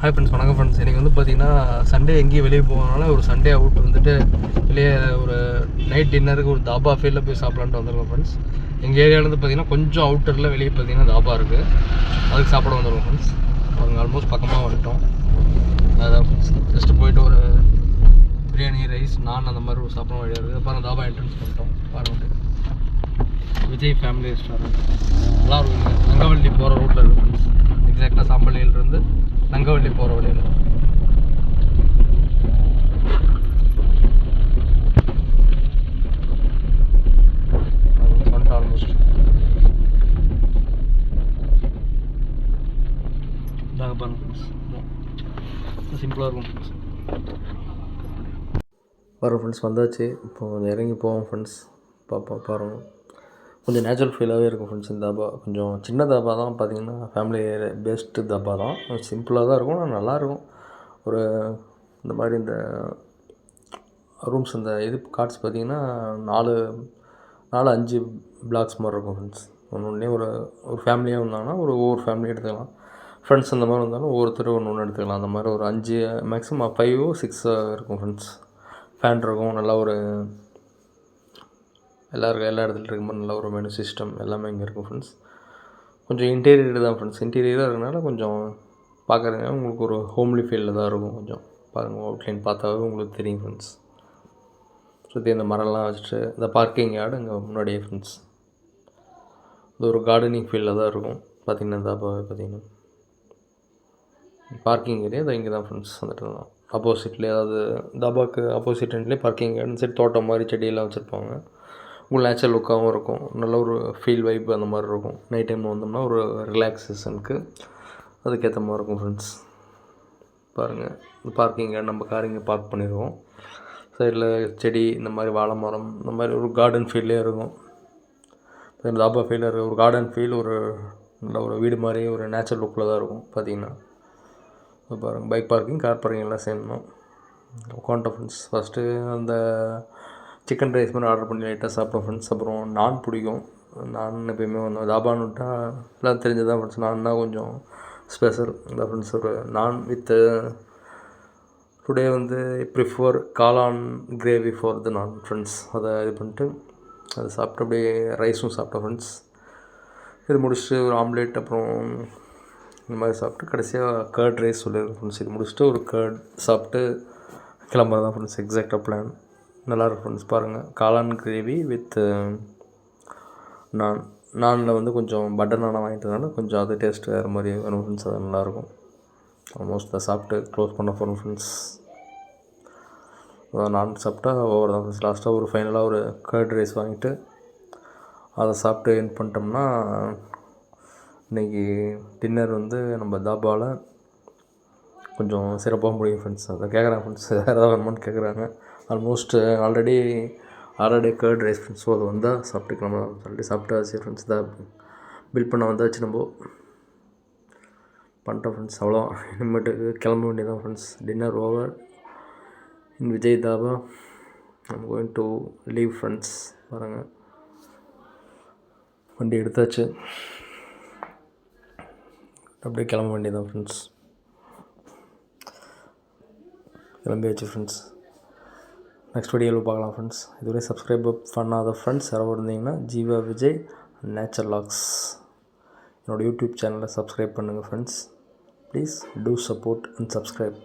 Hi friends வணக்கம் friends இன்றைக்கி வந்து பார்த்தீங்கன்னா சண்டே எங்கேயும் வெளியே போகிறனால ஒரு சண்டே அவுட் வந்துட்டு வெளியே ஒரு நைட் டின்னருக்கு ஒரு தாபா ஃபீல்டில் போய் சாப்பிட்லான்ட்டு வந்திருக்கோம் ஃப்ரெண்ட்ஸ் எங்கள் ஏரியாவிலேருந்து பார்த்தீங்கன்னா கொஞ்சம் அவுட்டரில் வெளியே பார்த்தீங்கன்னா தாபா இருக்குது அதுக்கு சாப்பிட வந்துடுவோம் ஃப்ரெண்ட்ஸ் அவங்க ஆல்மோஸ்ட் பக்கமாக வந்துட்டோம். அதான் ஃப்ரெண்ட்ஸ் ஜஸ்ட்டு போயிட்டு ஒரு பிரியாணி ரைஸ் நான் அந்த மாதிரி ஒரு சாப்பிட வழியாக இருக்குது அப்புறம் தாபா என்ட்ரன்ஸ் பண்ணிட்டோம். பாருங்க. விஜய் ஃபேமிலி ரெஸ்டாரண்ட் நல்லா இருக்கும் அங்கவள்ளி போகிற ரூட்டில் இருக்குது ஃப்ரெண்ட்ஸ் எக்ஸாக்டாக சாம்பள்ளியிலேருந்து நங்கவள்ளி போகிற வழியில். சிம்பிளாக இருக்கும் ஃப்ரெண்ட்ஸ் வரோம் ஃப்ரெண்ட்ஸ் வந்தாச்சு. இப்போ கொஞ்சம் இறங்கி போவோம் ஃப்ரெண்ட்ஸ் பார்ப்போம் பாருங்கள் கொஞ்சம் நேச்சுரல் ஃபீலாகவே இருக்கும் ஃப்ரெண்ட்ஸ் இந்த தாபா. கொஞ்சம் சின்ன தாபா தான் பார்த்தீங்கன்னா ஃபேமிலி பெஸ்ட்டு தாபா தான். சிம்பிளாக தான் இருக்கும் ஆனால் நல்லாயிருக்கும் ஒரு இந்த மாதிரி இந்த ரூம்ஸ் இந்த இது கார்ட்ஸ் பார்த்தீங்கன்னா நாலு நாலு அஞ்சு பிளாக்ஸ் மாதிரி இருக்கும் ஃப்ரெண்ட்ஸ் ஒன்று ஒன்றே ஒரு ஒரு ஃபேமிலியாக இருந்தாங்கன்னா ஒரு ஒவ்வொரு ஃபேமிலி எடுத்துக்கலாம். ஃப்ரெண்ட்ஸ் அந்த மாதிரி இருந்தாலும் ஒவ்வொருத்தர் ஒன்று ஒன்று எடுத்துக்கலாம். அந்த மாதிரி ஒரு அஞ்சு மேக்ஸிமம் ஃபைவோ சிக்ஸாக இருக்கும் ஃப்ரெண்ட்ஸ் ஃபேன் இருக்கும் நல்லா ஒரு எல்லாருக்கும் எல்லா இடத்துல இருக்க மாதிரி நல்ல ஒரு மெனு சிஸ்டம் எல்லாமே இங்கே இருக்கும் ஃப்ரெண்ட்ஸ் கொஞ்சம் இன்டீரியர் தான் ஃப்ரெண்ட்ஸ் இன்டீரியராக இருக்கனால கொஞ்சம் பார்க்குறதுங்க உங்களுக்கு ஒரு ஹோம்லி ஃபீலில் தான் இருக்கும் கொஞ்சம். பாருங்கள் அவுட்லைன் பார்த்தாவே உங்களுக்கு தெரியும் ஃப்ரெண்ட்ஸ் சுற்றி இந்த மரம்லாம் வச்சுட்டு இந்த பார்க்கிங் யார்டு இங்கே முன்னாடியே ஃப்ரெண்ட்ஸ் இது ஒரு கார்டனிங் ஃபீல்டில் தான் இருக்கும். பார்த்திங்கன்னா தாபாவே பார்த்தீங்கன்னா பார்க்கிங் ஏரியா அது இங்கே தான் ஃப்ரெண்ட்ஸ் வந்துட்டு தான். ஆப்போசிட்லேயே அதாவது தபாக்கு ஆப்போசிட் எண்ட்லேயே பார்க்கிங் இந்த சைடு தோட்டம் மாதிரி செடியெல்லாம் வச்சுருப்பாங்க. உங்களுக்கு நேச்சுரல் லுக்காகவும் இருக்கும். நல்ல ஒரு ஃபீல் வைப் அந்த மாதிரி இருக்கும். நைட் டைமில் வந்தோம்னா ஒரு ரிலாக்ஸேஷனுக்கு அதுக்கேற்ற மாதிரி இருக்கும் ஃப்ரெண்ட்ஸ் பாருங்கள் இந்த பார்க்கிங் நம்ம கார் இங்கே பார்க் பண்ணிடுவோம் சைடில் செடி இந்த மாதிரி வாழை மரம் இந்த மாதிரி ஒரு கார்டன் ஃபீல்லே இருக்கும். தாபா ஃபீல் இருக்க ஒரு கார்டன் ஃபீல் ஒரு நல்ல ஒரு வீடு மாதிரி ஒரு நேச்சுரல் லுக்கில் தான் இருக்கும் பார்த்தீங்கன்னா பாருங்கள் பைக் பார்க்கிங் கார் பார்க்கிங் எல்லாம் சேர்ந்தோம் உட்காந்துட்டோம் ஃப்ரெண்ட்ஸ் ஃபஸ்ட்டு அந்த சிக்கன் ரைஸ் மாதிரி ஆர்டர் பண்ணி லைட்டாக சாப்பிட்டோம் ஃப்ரெண்ட்ஸ் அப்புறம் நான் பிடிக்கும். நான் எப்பயுமே வந்தோம் தாபான்னு எல்லாம் தெரிஞ்சதான் ஃப்ரெண்ட்ஸ் நான் தான் கொஞ்சம் ஸ்பெஷல் இந்த ஃப்ரெண்ட்ஸ் ஒரு நான் வித் டுடே வந்து ப்ரிஃபர் காளான் gravy for the naan friends அதை இது பண்ணிட்டு அதை சாப்பிட்டு அப்படியே ரைஸும் சாப்பிட்டோம் ஃப்ரெண்ட்ஸ் இது முடிச்சுட்டு ஒரு ஆம்லேட் அப்புறம் இந்த மாதிரி சாப்பிட்டு கடைசியாக கர்ட் ரைஸ் சொல்லியிருக்கேன் ஃப்ரெண்ட்ஸ் இது முடிச்சுட்டு ஒரு கர்ட் சாப்பிட்டு கிளம்புறதான் ஃப்ரெண்ட்ஸ் எக்ஸாக்டாக பிளான் நல்லாயிருக்கும் ஃப்ரெண்ட்ஸ் பாருங்கள் காளான் கிரேவி வித் நான் நானில் வந்து கொஞ்சம் பட்டர் நானாக வாங்கிட்டதுனால கொஞ்சம் அது டேஸ்ட் வேறு மாதிரி வரும் ஃப்ரெண்ட்ஸ். அது நல்லாயிருக்கும். ஆல்மோஸ்ட் அதை சாப்பிட்டு க்ளோஸ் பண்ண போகிறோம் ஃப்ரெண்ட்ஸ். நான் சாப்பிட்டா ஓவர் தான் ஃப்ரெண்ட்ஸ். லாஸ்ட்டாக ஒரு ஃபைனலாக ஒரு கர்ட் ரைஸ் வாங்கிட்டு அதை சாப்பிட்டு என் பண்ணிட்டோம்னா இன்றைக்கி டின்னர் வந்து நம்ம தாபாவில் கொஞ்சம் சிறப்பாக முடியும் ஃப்ரெண்ட்ஸ். அதை கேட்குறாங்க ஃப்ரெண்ட்ஸ். வேறு ஏதாவது வேணுமான்னு கேட்குறாங்க. Almost already already curd rice friends so அது வந்தால் சாப்பிட்டுக்கலாம். ஆல்ரெடி சாப்பிட்டாச்சு ஃப்ரெண்ட்ஸ் தான் பில் பண்ண வந்தாச்சு நம்ம பண்ணிட்டோம் ஃப்ரெண்ட்ஸ் அவ்வளோ இனிமேட்டுக்கு கிளம்ப வேண்டியதான் friends dinner over in Vijay Dhaba I'm going to leave friends பாருங்கள் வண்டி எடுத்தாச்சு. அப்படியே கிளம்ப வேண்டியதான் ஃப்ரெண்ட்ஸ் கிளம்பியாச்சு ஃப்ரெண்ட்ஸ் நெக்ஸ்ட் வீடியோவில் பார்க்கலாம் ஃப்ரெண்ட்ஸ் இதுவரை சப்ஸ்கிரைப் பண்ணாத ஃப்ரெண்ட்ஸ் யாராவது இருந்தீங்கன்னா ஜீவா விஜய் நேச்சர் லாக்ஸ் என்னோடய யூடியூப் சேனலை சப்ஸ்கிரைப் பண்ணுங்கள் friends please do support and subscribe